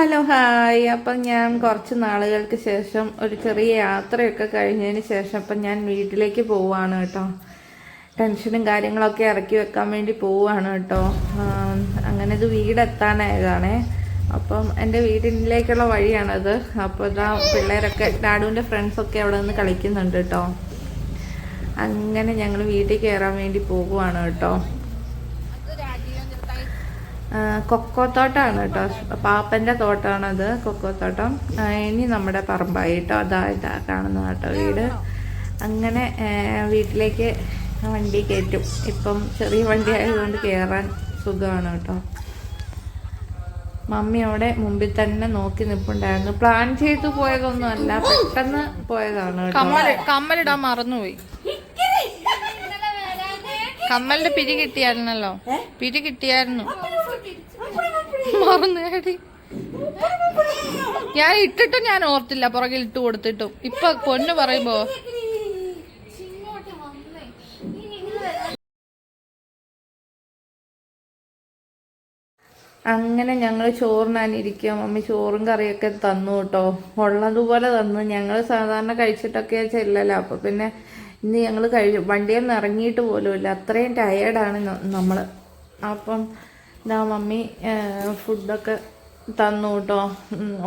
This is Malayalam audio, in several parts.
Hello hi. അപ്പം ഞാൻ കുറച്ച് നാളുകൾക്ക് ശേഷം ഒരു ചെറിയ യാത്രയൊക്കെ കഴിഞ്ഞതിന് ശേഷം അപ്പം ഞാൻ വീട്ടിലേക്ക് പോവുകയാണ് കേട്ടോ. ടെൻഷനും കാര്യങ്ങളൊക്കെ ഇറക്കി വെക്കാൻ വേണ്ടി പോവുകയാണ് കേട്ടോ. അങ്ങനെ ഇത് വീടെത്താനായതാണേ അപ്പം എന്റെ വീട്ടിലേക്കുള്ള വഴിയാണത്. അപ്പോൾ ഇതാ പിള്ളേരൊക്കെ ഡാഡുവിന്റെ ഫ്രണ്ട്സൊക്കെ അവിടെ നിന്ന് കളിക്കുന്നുണ്ട് കേട്ടോ. അങ്ങനെ ഞങ്ങൾ വീട്ടിൽ കയറാൻ വേണ്ടി പോകുവാണ് കേട്ടോ. ആ, കൊക്കോത്തോട്ടമാണ് കേട്ടോ. പാപ്പന്റെ തോട്ടമാണത് കൊക്കോ തോട്ടം. ഇനി നമ്മുടെ പറമ്പായി കേട്ടോ അതാ ഇതാ കാണുന്ന കേട്ടോ വീട്. അങ്ങനെ വീട്ടിലേക്ക് വണ്ടി കയറ്റും. ഇപ്പം ചെറിയ വണ്ടി ആയതുകൊണ്ട് കയറാൻ സുഖമാണ് കേട്ടോ. മമ്മി അവിടെ മുമ്പിൽ തന്നെ നോക്കി നിൽപ്പുണ്ടായിരുന്നു പ്ലാൻ ചെയ്ത് പോയതൊന്നും അല്ല പെട്ടെന്ന് പോയതാണ് കേട്ടോ. കമ്മലിടാൻ മറന്നുപോയി. കമ്മലിന്റെ പിരി കിട്ടിയായിരുന്നല്ലോ. പിരി കിട്ടിയായിരുന്നു. മറന്നു കേടി ഞാൻ ഇട്ടിട്ടും ഞാൻ ഓർത്തില്ല പുറകിൽ ഇട്ട് കൊടുത്തിട്ടും. ഇപ്പൊ പൊന്നു പറയുമ്പോ അങ്ങനെ ഞങ്ങൾ ചോറിനാനിരിക്കുക മമ്മി ചോറും കറിയൊക്കെ തന്നു കേട്ടോ. ഉള്ളതുപോലെ തന്നു. ഞങ്ങൾ സാധാരണ കഴിച്ചിട്ടൊക്കെയാ ചെല്ലല്ലോ അപ്പൊ പിന്നെ ഇന്ന് ഞങ്ങൾ കഴി വണ്ടിയിൽ നിന്ന് ഇറങ്ങിയിട്ട് പോലുമില്ല. അത്രയും ടയേർഡാണ് നമ്മൾ അപ്പം ഇതാ മമ്മി ഫുഡൊക്കെ തന്നു കേട്ടോ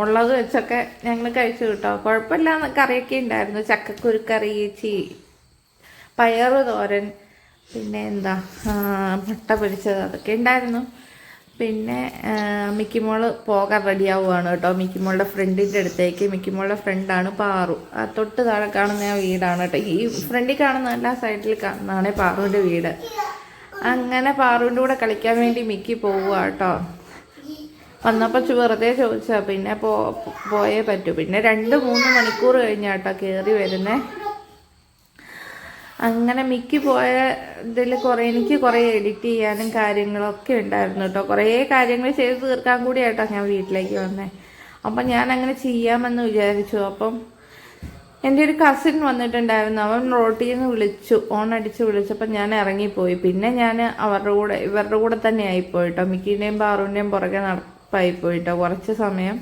ഉള്ളത് വെച്ചൊക്കെ ഞങ്ങൾ കഴിച്ചു കേട്ടോ. കുഴപ്പമില്ല കറിയൊക്കെ ഉണ്ടായിരുന്നു. ചക്കക്കുരുക്കറി ചീ പയറ് തോരൻ പിന്നെ എന്താ മുട്ട പൊരിച്ചത് അതൊക്കെ ഉണ്ടായിരുന്നു. പിന്നെ മിക്കിമോൾ പോകാൻ റെഡിയാവുകയാണ് കേട്ടോ. മിക്കിമോളുടെ ഫ്രണ്ടിന്റെ അടുത്തേക്ക്. മിക്കിമോളുടെ ഫ്രണ്ടാണ് പാറു. ആ തൊട്ട് താഴെ കാണുന്ന ആ വീടാണ് കേട്ടോ. ഈ ഫ്രണ്ടിൽ കാണുന്ന എല്ലാ സൈഡിൽ കാണുന്നതാണ് പാറുവിന്റെ വീട്. അങ്ങനെ പാറുവിന്റെ കൂടെ കളിക്കാൻ വേണ്ടി മിക്കി പോവുക കേട്ടോ വന്നപ്പോൾ വെറുതെ ചോദിച്ചാ പിന്നെ പോ പോയേ പറ്റൂ. പിന്നെ രണ്ട് മൂന്ന് മണിക്കൂർ കഴിഞ്ഞാട്ടോ കയറി വരുന്നേ. അങ്ങനെ മിക്കി പോയ ഇതിൽ കുറേ എനിക്ക് കുറേ എഡിറ്റ് ചെയ്യാനും കാര്യങ്ങളൊക്കെ ഉണ്ടായിരുന്നു കേട്ടോ കുറേ കാര്യങ്ങൾ ചെയ്ത് തീർക്കാൻ കൂടിയാട്ടോ ഞാൻ വീട്ടിലേക്ക് വന്നേ. അപ്പം ഞാൻ അങ്ങനെ ചെയ്യാമെന്ന് വിചാരിച്ചു. അപ്പം എന്റെ ഒരു കസിൻ വന്നിട്ടുണ്ടായിരുന്നു. അവൻ റോട്ടിൽ നിന്ന് വിളിച്ചു. ഓൺ അടിച്ച് വിളിച്ചപ്പോൾ ഞാൻ ഇറങ്ങിപ്പോയി. പിന്നെ ഞാൻ അവരുടെ കൂടെ ഇവരുടെ കൂടെ തന്നെ ആയിപ്പോയി കേട്ടോ മിക്കിന്റെയും പാറുവിന്റെയും പുറകെ നടപ്പായിപ്പോയിട്ടോ കുറച്ച് സമയം.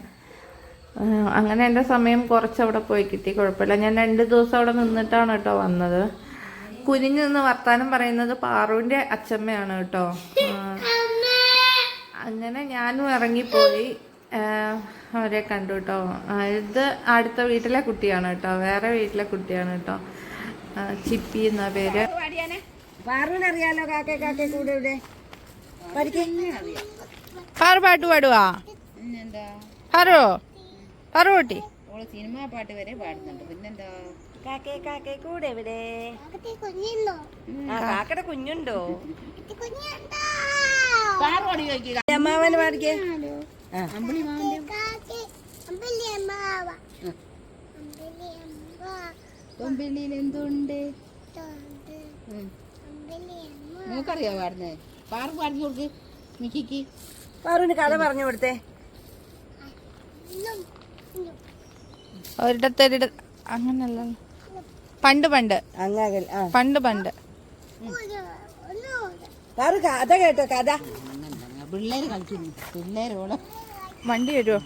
അങ്ങനെ എന്റെ സമയം കുറച്ച് അവിടെ പോയി കിട്ടി. കുഴപ്പമില്ല. ഞാൻ രണ്ട് ദിവസം അവിടെ നിന്നിട്ടാണ് കേട്ടോ വന്നത്. കുനിഞ്ഞു നിന്ന് വർത്താനം പറയുന്നത് പാറുവിന്റെ അച്ഛമ്മയാണ് കേട്ടോ. അങ്ങനെ ഞാനും ഇറങ്ങിപ്പോയി. അവരെ കണ്ടു കേട്ടോ ഇത് അടുത്ത വീട്ടിലെ കുട്ടിയാണ് കേട്ടോ വേറെ വീട്ടിലെ കുട്ടിയാണ് കേട്ടോ ചിപ്പി എന്ന പേര്. അറിയാലോ കാക്കെ കാക്കെ കൂടെ ഇവിടെ? പാറു പാട്ട് പാടുവാ? പാറോ പാറു കുട്ടി സിനിമ സിനിമാ പാട്ട് വരെ പാടുന്നുണ്ട്. പിന്നെന്താ? കാക്കേ കാക്കേ കൂടെ ഇവിടെ ആ കാക്കയുടെ കുഞ്ഞുണ്ടോ? അമ്മാവന് പാടിക്കേ. ആ. കൊമ്പിള്ളിയിൽ എന്തുണ്ട്? മൂക്കറിയോ പാടുന്നത് പാറു പറഞ്ഞു കൊടുക്ക്. മിക്കിക്ക്. പാറുവിന് കഥ പറഞ്ഞു കൊടുത്തേ. ഒരിടത്തൊരിട അങ്ങനല്ല പണ്ട് പണ്ട്. പണ്ട് പണ്ട്. പാറു കഥ കേട്ടോ കഥ. പിള്ളേര് കളിക്കുന്നു. പിള്ളേരോളം വണ്ടി വരുമോ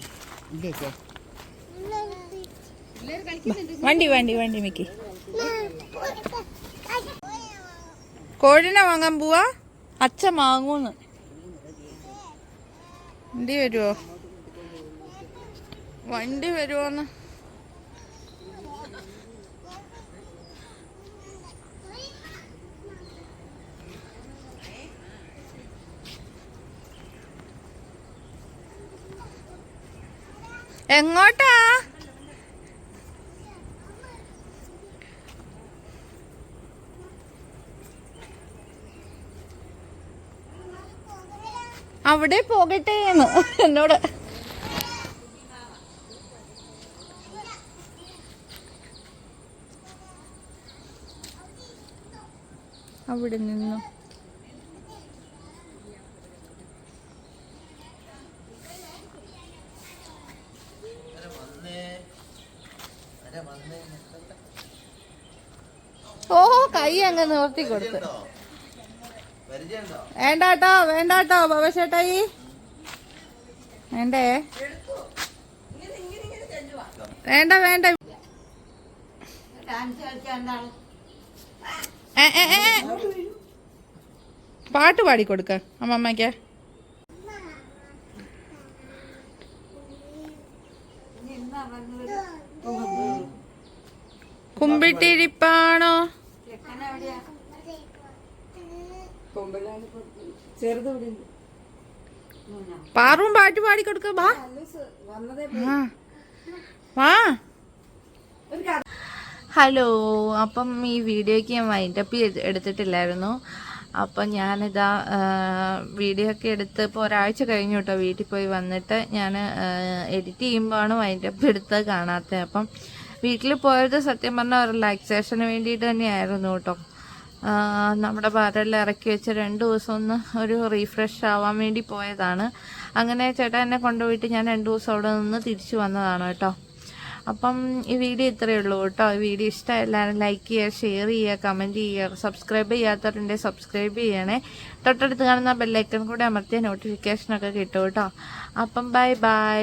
വണ്ടി വണ്ടി വണ്ടി മിക്കി. കോഴിനെ വാങ്ങാൻ പോവാ? അച്ഛൻ വാങ്ങൂന്ന്. വണ്ടി വരുവോ? വണ്ടി വരുമോന്ന് എങ്ങോട്ടാ? അവിടെ പോകട്ടെ എന്ന് എന്നോട്. അവിടെ നിന്നു. ഓ കൈ അങ്ങ് നിവർത്തി കൊടുത്ത്. വേണ്ടാട്ടോ വേണ്ടാട്ടോ ഭവശേട്ടായി വേണ്ടേ? വേണ്ട വേണ്ട. പാട്ട് പാടിക്കൊടുക്ക അമ്മമ്മയ്ക്ക്. കുമ്പിട്ടിരിപ്പാണോ? പാറും പാട്ട് പാടിക്കൊടുക്ക വാ. വാ. ഹലോ അപ്പം ഈ വീഡിയോയ്ക്ക് ഞാൻ വൈൻഡപ്പ് എടുത്തിട്ടില്ലായിരുന്നു. അപ്പം ഞാനിതാ വീഡിയോ ഒക്കെ എടുത്ത് ഇപ്പോൾ ഒരാഴ്ച കഴിഞ്ഞു കേട്ടോ വീട്ടിൽ പോയി വന്നിട്ട്. ഞാൻ എഡിറ്റ് ചെയ്യുമ്പോഴാണ് വൈൻഡപ്പ് എടുത്ത് കാണാത്തത്. അപ്പം വീട്ടിൽ പോയത് സത്യം പറഞ്ഞാൽ റിലാക്സേഷന് വേണ്ടിയിട്ട് തന്നെയായിരുന്നു കേട്ടോ. നമ്മുടെ ഭാരതെല്ലാം ഇറക്കി വെച്ച് രണ്ട് ദിവസം ഒന്ന് ഒരു റീഫ്രഷ് ആവാൻ വേണ്ടി പോയതാണ്. അങ്ങനെ ചേട്ടൻ എന്നെ കൊണ്ടുപോയിട്ട് ഞാൻ രണ്ട് ദിവസം അവിടെ നിന്ന് തിരിച്ചു വന്നതാണ് കേട്ടോ. അപ്പം ഈ വീഡിയോ ഇത്രയേ ഉള്ളൂ കേട്ടോ. ഈ വീഡിയോ ഇഷ്ടം എല്ലാവരും ലൈക്ക് ചെയ്യുക ഷെയർ ചെയ്യുക കമന്റ് ചെയ്യുക സബ്സ്ക്രൈബ് ചെയ്യാത്തവരുണ്ടെങ്കിൽ സബ്സ്ക്രൈബ് ചെയ്യണേ. തൊട്ടടുത്ത് കാണുന്ന ബെല്ലൈക്കൺ കൂടെ അമർത്തിയ നോട്ടിഫിക്കേഷനൊക്കെ കിട്ടും കേട്ടോ. അപ്പം ബൈ ബൈ